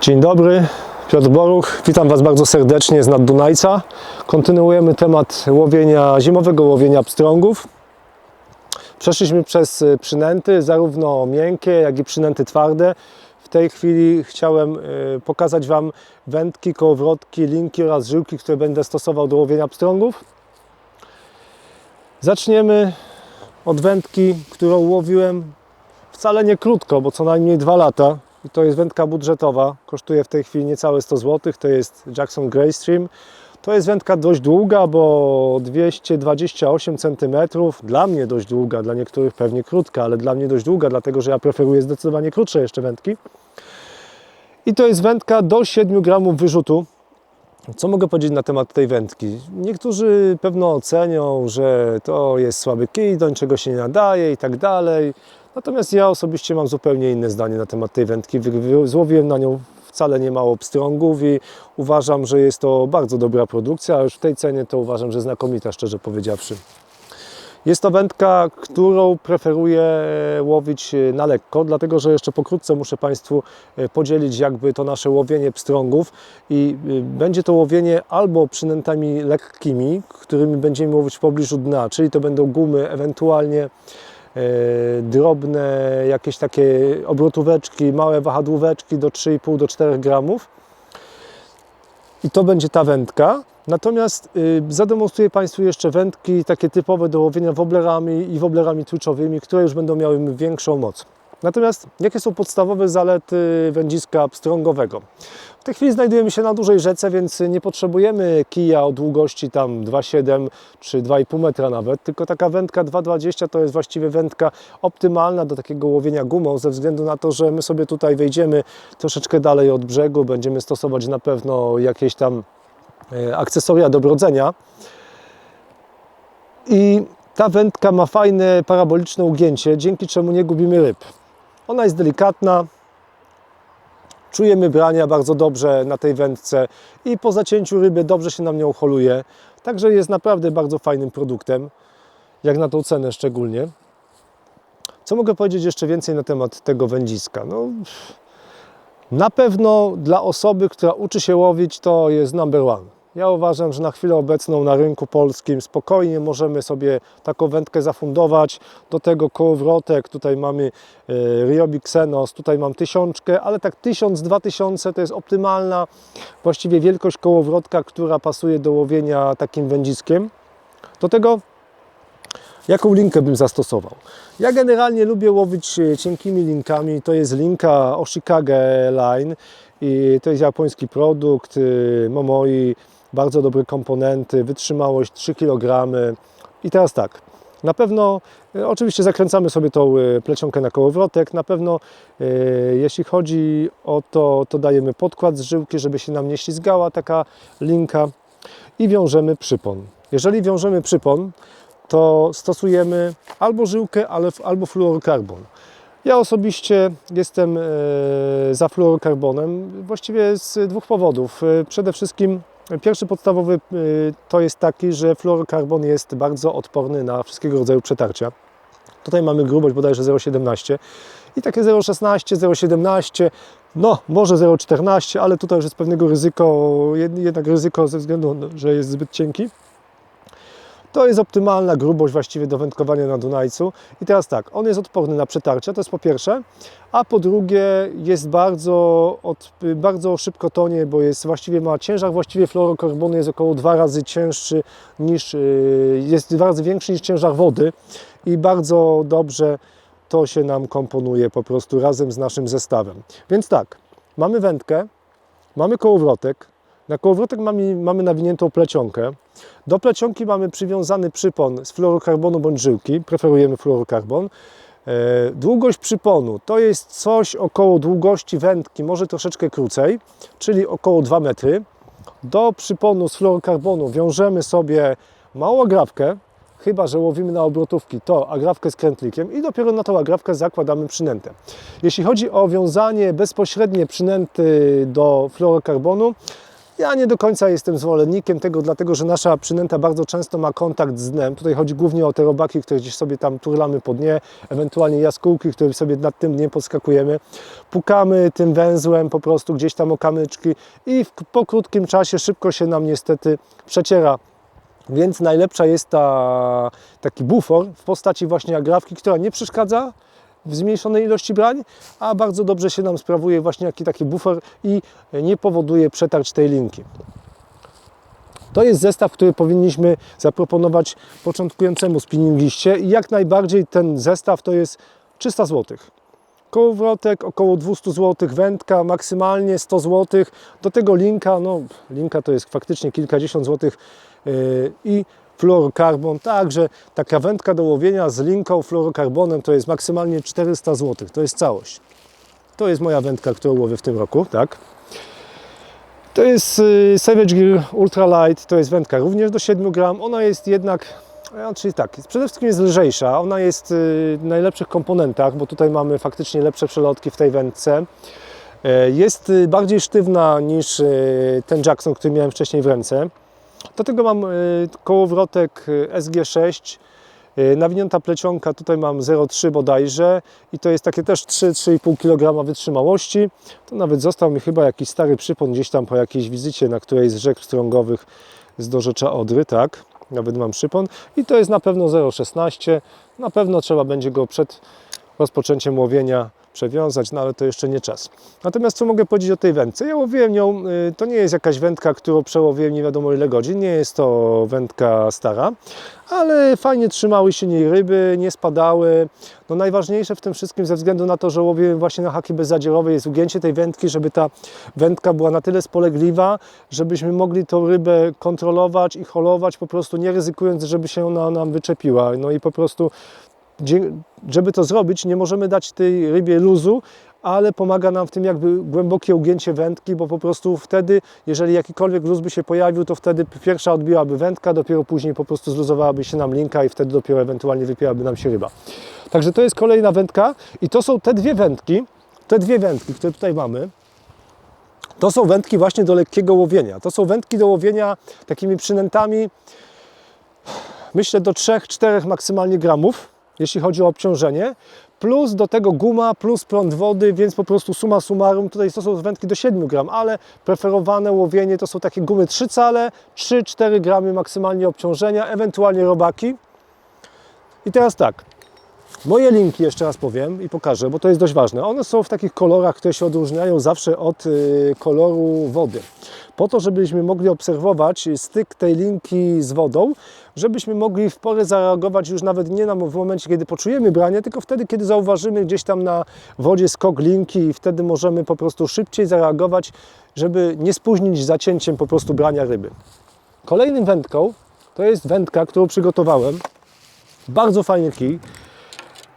Dzień dobry, Piotr Boruch. Witam Was bardzo serdecznie z nad Dunajca. Kontynuujemy temat łowienia, zimowego łowienia pstrągów. Przeszliśmy przez y, przynęty, zarówno miękkie, jak i przynęty twarde. W tej chwili chciałem y, pokazać Wam wędki, kołowrotki, linki oraz żyłki, które będę stosował do łowienia pstrągów. Zaczniemy od wędki, którą łowiłem wcale nie krótko, bo co najmniej dwa lata. I to jest wędka budżetowa, kosztuje w tej chwili niecałe 100 zł. To jest Jackson Greystream. To jest wędka dość długa, bo 228 cm. Dla mnie dość długa, dla niektórych pewnie krótka, ale dla mnie dość długa, dlatego że ja preferuję zdecydowanie krótsze jeszcze wędki. I to jest wędka do 7 gramów wyrzutu. Co mogę powiedzieć na temat tej wędki? Niektórzy pewno ocenią, że to jest słaby kij, do niczego się nie nadaje i tak dalej. Natomiast ja osobiście mam zupełnie inne zdanie na temat tej wędki. Złowiłem na nią wcale nie mało pstrągów i uważam, że jest to bardzo dobra produkcja, a już w tej cenie to uważam, że znakomita, szczerze powiedziawszy. Jest to wędka, którą preferuję łowić e, na lekko, dlatego że jeszcze pokrótce muszę Państwu e, podzielić jakby to nasze łowienie pstrągów i y, będzie to łowienie albo przynętami lekkimi, którymi będziemy łowić w pobliżu dna, czyli to będą gumy, ewentualnie e, drobne jakieś takie obrotóweczki, małe wahadłóweczki do 3,5 do 4 gramów. I to będzie ta wędka. Natomiast y, zademonstruję Państwu jeszcze wędki takie typowe do łowienia woblerami i woblerami twitchowymi, które już będą miały większą moc. Natomiast jakie są podstawowe zalety wędziska pstrągowego? W tej chwili znajdujemy się na dużej rzece, więc nie potrzebujemy kija o długości tam 2,7 czy 2,5 metra nawet, tylko taka wędka 2,20 to jest właściwie wędka optymalna do takiego łowienia gumą, ze względu na to, że my sobie tutaj wejdziemy troszeczkę dalej od brzegu, będziemy stosować na pewno jakieś tam e, akcesoria do brodzenia. I ta wędka ma fajne paraboliczne ugięcie, dzięki czemu nie gubimy ryb. Ona jest delikatna, czujemy brania bardzo dobrze na tej wędce i po zacięciu ryby dobrze się nam nią holuje. Także jest naprawdę bardzo fajnym produktem, jak na tą cenę szczególnie. Co mogę powiedzieć jeszcze więcej na temat tego wędziska? No, na pewno dla osoby, która uczy się łowić, to jest number one. Ja uważam, że na chwilę obecną na rynku polskim spokojnie możemy sobie taką wędkę zafundować. Do tego kołowrotek, tutaj mamy e, Ryobi Xenos, tutaj mam tysiączkę, ale tak 1000-2000 to jest optymalna właściwie wielkość kołowrotka, która pasuje do łowienia takim wędziskiem. Do tego jaką linkę bym zastosował? Ja generalnie lubię łowić e, cienkimi linkami. To jest linka Oshikage Line i to jest japoński produkt y, Momoi, bardzo dobre komponenty, wytrzymałość 3 kg. I teraz tak, na pewno, e, oczywiście zakręcamy sobie tą e, plecionkę na kołowrotek, na pewno e, jeśli chodzi o to, to dajemy podkład z żyłki, żeby się nam nie ślizgała taka linka i wiążemy przypon. Jeżeli wiążemy przypon, to stosujemy albo żyłkę, albo fluorokarbon. Ja osobiście jestem za fluorokarbonem właściwie z dwóch powodów. Przede wszystkim pierwszy podstawowy e, to jest taki, że fluorokarbon jest bardzo odporny na wszystkiego rodzaju przetarcia. Tutaj mamy grubość bodajże 0,17 i takie 0,16, 0,17, no może 0,14, ale tutaj już jest pewnego ryzyko, jed- jednak ryzyko ze względu, że jest zbyt cienki. To jest optymalna grubość właściwie do wędkowania na Dunajcu. I teraz tak, on jest odporny na przetarcia, to jest po pierwsze, a po drugie jest bardzo, od, bardzo szybko tonie, bo jest właściwie ma ciężar właściwie fluorokarbonu jest około dwa razy cięższy niż, yy, jest dwa razy większy niż ciężar wody i bardzo dobrze to się nam komponuje po prostu razem z naszym zestawem. Więc tak, mamy wędkę, mamy kołowrotek, na kołowrotek mamy, mamy nawiniętą plecionkę. Do plecionki mamy przywiązany przypon z fluorokarbonu bądź żyłki. Preferujemy fluorokarbon. E, Długość przyponu to jest coś około długości wędki, może troszeczkę krócej, czyli około 2 metry. Do przyponu z fluorokarbonu wiążemy sobie małą agrafkę, chyba że łowimy na obrotówki, to agrafkę z krętlikiem i dopiero na tą agrafkę zakładamy przynętę. Jeśli chodzi o wiązanie bezpośrednie przynęty do fluorokarbonu, Ja nie do końca jestem zwolennikiem tego, dlatego że nasza przynęta bardzo często ma kontakt z dnem. Tutaj chodzi głównie o te robaki, które gdzieś sobie tam turlamy po dnie, ewentualnie jaskółki, które sobie nad tym dniem podskakujemy. Pukamy tym węzłem po prostu gdzieś tam o kamyczki i po krótkim czasie szybko się nam niestety przeciera więc najlepsza jest ta, taki bufor w postaci właśnie agrawki, która nie przeszkadza w zmniejszonej ilości brań, a bardzo dobrze się nam sprawuje właśnie jaki taki bufor i nie powoduje przetarć tej linki. To jest zestaw, który powinniśmy zaproponować początkującemu spinningiście i jak najbardziej ten zestaw to jest 300 zł. Kołowrotek około 200 zł, wędka maksymalnie 100 zł, do tego linka, no linka to jest faktycznie kilkadziesiąt złotych yy, i fluorokarbon, także taka wędka do łowienia z linką fluorokarbonem to jest maksymalnie 400 zł, to jest całość. To jest moja wędka, którą łowię w tym roku, tak. To jest y, Savage Gear Ultra Light, to jest wędka również do 7 gram. Ona jest jednak, a, czyli tak, przede wszystkim jest lżejsza. Ona jest y, w najlepszych komponentach, bo tutaj mamy faktycznie lepsze przelotki w tej wędce. E, Jest y, bardziej sztywna niż ten Jackson, który miałem wcześniej w ręce. Do tego mam y, kołowrotek y, SG6, y, nawinięta plecionka, tutaj mam 0,3 bodajże i to jest takie też 3-3,5 kg wytrzymałości. To nawet został mi chyba jakiś stary przypon gdzieś tam po jakiejś wizycie na którejś z rzek strągowych z dorzecza Odry, tak. Nawet mam przypon i to jest na pewno 0,16. Na pewno trzeba będzie go przed rozpoczęciem łowienia przewiązać, no ale to jeszcze nie czas. Natomiast co mogę powiedzieć o tej wędce? Ja łowiłem ją, y, to nie jest jakaś wędka, którą przełowiłem nie wiadomo ile godzin, nie jest to wędka stara, ale fajnie trzymały się niej ryby, nie spadały. No najważniejsze w tym wszystkim ze względu na to, że łowiłem właśnie na haki bezzadzierowe jest ugięcie tej wędki, żeby ta wędka była na tyle spolegliwa, żebyśmy mogli tą rybę kontrolować i holować po prostu nie ryzykując, żeby się ona nam wyczepiła. No i po prostu żeby to zrobić, nie możemy dać tej rybie luzu, ale pomaga nam w tym jakby głębokie ugięcie wędki, bo po prostu wtedy, jeżeli jakikolwiek luz by się pojawił, to wtedy pierwsza odbiłaby wędka, dopiero później po prostu zluzowałaby się nam linka i wtedy dopiero ewentualnie wypięłaby nam się ryba. Także to jest kolejna wędka i to są te dwie wędki, te dwie wędki, które tutaj mamy. To są wędki właśnie do lekkiego łowienia. To są wędki do łowienia takimi przynętami, myślę do 3-4 maksymalnie gramów, jeśli chodzi o obciążenie, plus do tego guma, plus prąd wody, więc po prostu suma summarum, tutaj to są wędki do 7 gram, ale preferowane łowienie to są takie gumy 3 cale, 3-4 gramy maksymalnie obciążenia, ewentualnie robaki. I teraz tak, Moje linki jeszcze raz powiem i pokażę, bo to jest dość ważne. One są w takich kolorach, które się odróżniają zawsze od y, koloru wody. Po to, żebyśmy mogli obserwować styk tej linki z wodą, żebyśmy mogli w porę zareagować już nawet nie na, w momencie, kiedy poczujemy branie, tylko wtedy, kiedy zauważymy gdzieś tam na wodzie skok linki i wtedy możemy po prostu szybciej zareagować, żeby nie spóźnić zacięciem po prostu brania ryby. Kolejnym wędką to jest wędka, którą przygotowałem. Bardzo fajny kij.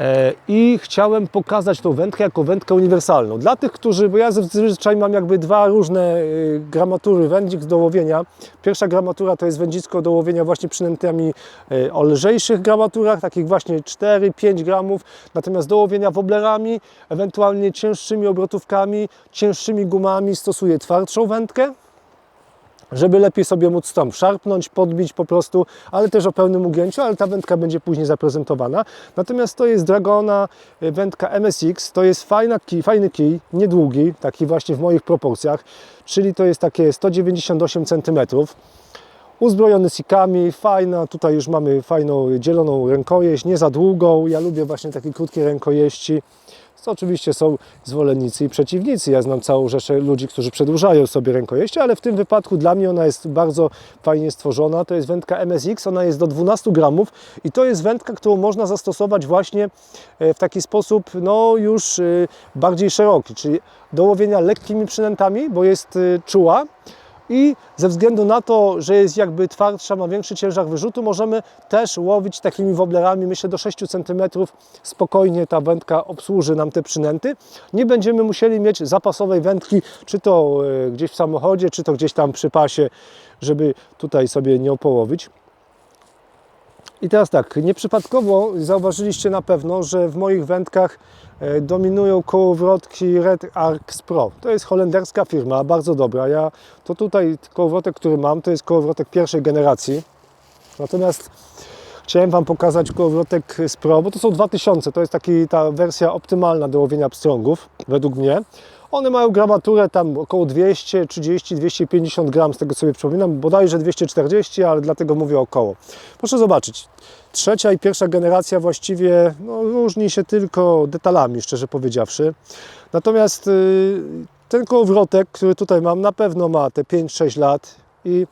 E, I chciałem pokazać tą wędkę jako wędkę uniwersalną. Dla tych, którzy, bo ja zazwyczaj mam jakby dwa różne y, gramatury wędzik do łowienia. Pierwsza gramatura to jest wędzisko do łowienia właśnie przynętami y, o lżejszych gramaturach, takich właśnie 4-5 gramów. Natomiast do łowienia woblerami, ewentualnie cięższymi obrotówkami, cięższymi gumami stosuję twardszą wędkę żeby lepiej sobie móc tam szarpnąć, podbić po prostu, ale też o pełnym ugięciu, ale ta wędka będzie później zaprezentowana. Natomiast to jest Dragona y, wędka MSX, to jest fajna kij, fajny kij, niedługi, taki właśnie w moich proporcjach, czyli to jest takie 198 cm. Uzbrojony sikami, fajna, tutaj już mamy fajną dzieloną rękojeść, nie za długą, ja lubię właśnie takie krótkie rękojeści. To oczywiście są zwolennicy i przeciwnicy. Ja znam całą rzeszę ludzi, którzy przedłużają sobie rękojeście, ale w tym wypadku dla mnie ona jest bardzo fajnie stworzona. To jest wędka MSX, ona jest do 12 gramów i to jest wędka, którą można zastosować właśnie e, w taki sposób no już e, bardziej szeroki, czyli do łowienia lekkimi przynętami, bo jest e, czuła i ze względu na to, że jest jakby twardsza, ma większy ciężar wyrzutu, możemy też łowić takimi woblerami, myślę do 6 cm spokojnie ta wędka obsłuży nam te przynęty. Nie będziemy musieli mieć zapasowej wędki, czy to e, gdzieś w samochodzie, czy to gdzieś tam przy pasie, żeby tutaj sobie nią połowić. I teraz tak, nieprzypadkowo zauważyliście na pewno, że w moich wędkach e, dominują kołowrotki Red Arcs Pro. To jest holenderska firma, bardzo dobra. Ja to tutaj kołowrotek, który mam, to jest kołowrotek pierwszej generacji. Natomiast chciałem Wam pokazać kołowrotek z Pro, bo to są 2000, to jest taki, ta wersja optymalna do łowienia pstrągów, według mnie. One mają gramaturę tam około 230-250 gram, z tego sobie przypominam, bodajże 240, ale dlatego mówię około. Proszę zobaczyć, trzecia i pierwsza generacja właściwie no, różni się tylko detalami, szczerze powiedziawszy. Natomiast y, ten kołowrotek, który tutaj mam, na pewno ma te 5-6 lat i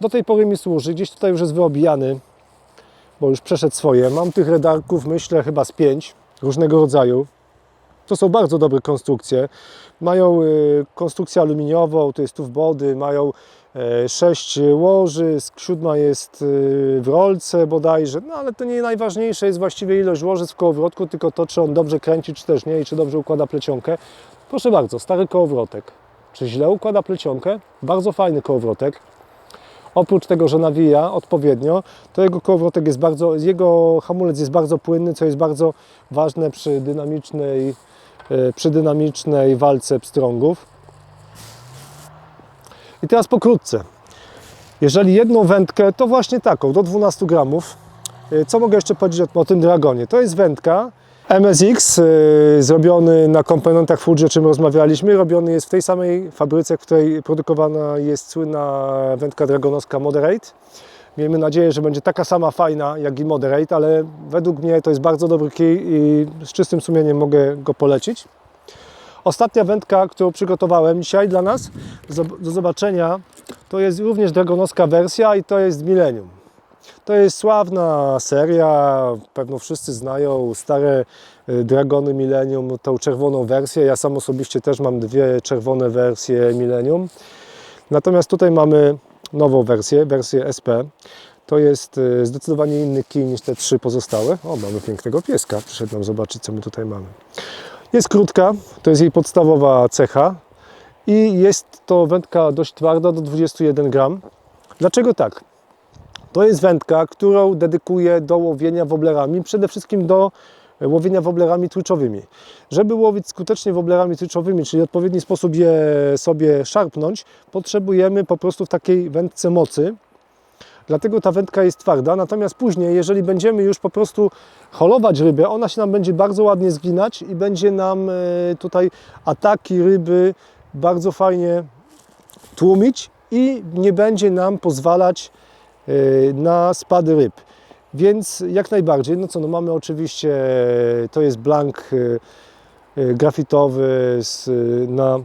do tej pory mi służy. Gdzieś tutaj już jest wyobijany, bo już przeszedł swoje. Mam tych redarków, myślę, chyba z 5 różnego rodzaju. To są bardzo dobre konstrukcje. Mają y, konstrukcję aluminiową, to jest tu w body, mają e, sześć łożysk, siódma jest y, w rolce bodajże, no ale to nie najważniejsze jest właściwie ilość łożysk w kołowrotku, tylko to, czy on dobrze kręci, czy też nie i czy dobrze układa plecionkę. Proszę bardzo, stary kołowrotek. Czy źle układa plecionkę? Bardzo fajny kołowrotek. Oprócz tego, że nawija odpowiednio, to jego kołowrotek jest bardzo, jego hamulec jest bardzo płynny, co jest bardzo ważne przy dynamicznej, przy dynamicznej walce pstrągów. I teraz pokrótce. Jeżeli jedną wędkę, to właśnie taką, do 12 gramów. E, Co mogę jeszcze powiedzieć o, o tym Dragonie? To jest wędka MSX, e, zrobiony na komponentach Fuji, o czym rozmawialiśmy. Robiony jest w tej samej fabryce, w której produkowana jest słynna wędka dragonowska Moderate. Miejmy nadzieję, że będzie taka sama fajna jak i Moderate, ale według mnie to jest bardzo dobry kij i z czystym sumieniem mogę go polecić. Ostatnia wędka, którą przygotowałem dzisiaj dla nas do zobaczenia, to jest również dragonowska wersja i to jest Millennium. To jest sławna seria, pewno wszyscy znają stare y, Dragony Millennium, tą czerwoną wersję. Ja sam osobiście też mam dwie czerwone wersje Millennium. Natomiast tutaj mamy nową wersję, wersję SP. To jest y, zdecydowanie inny kij niż te trzy pozostałe. O, mamy pięknego pieska. Przyszedł nam zobaczyć, co my tutaj mamy. Jest krótka, to jest jej podstawowa cecha. I jest to wędka dość twarda, do 21 gram. Dlaczego tak? To jest wędka, którą dedykuję do łowienia woblerami, przede wszystkim do łowienia woblerami tłuczowymi. Żeby łowić skutecznie woblerami tłuczowymi, czyli w odpowiedni sposób je sobie szarpnąć, potrzebujemy po prostu w takiej wędce mocy. Dlatego ta wędka jest twarda, natomiast później, jeżeli będziemy już po prostu holować rybę, ona się nam będzie bardzo ładnie zginać i będzie nam e, tutaj ataki ryby bardzo fajnie tłumić i nie będzie nam pozwalać e, na spady ryb. Więc jak najbardziej, no co, no mamy oczywiście, to jest blank e, e, grafitowy z, e, na,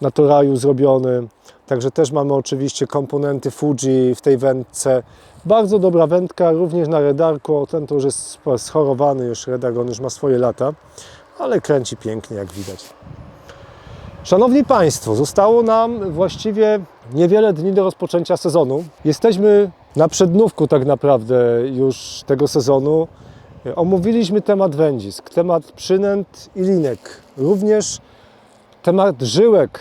na toraju zrobiony, także też mamy oczywiście komponenty Fuji w tej wędce. Bardzo dobra wędka, również na redarku, ten to już jest schorowany, już redar, on już ma swoje lata, ale kręci pięknie jak widać. Szanowni Państwo, zostało nam właściwie niewiele dni do rozpoczęcia sezonu. Jesteśmy na przednówku tak naprawdę już tego sezonu. Omówiliśmy temat wędzisk, temat przynęt i linek, również temat żyłek.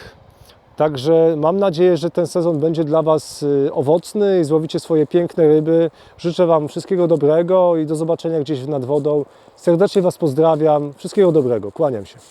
Także mam nadzieję, że ten sezon będzie dla Was y, owocny i złowicie swoje piękne ryby. Życzę Wam wszystkiego dobrego i do zobaczenia gdzieś nad wodą. Serdecznie Was pozdrawiam. Wszystkiego dobrego. Kłaniam się.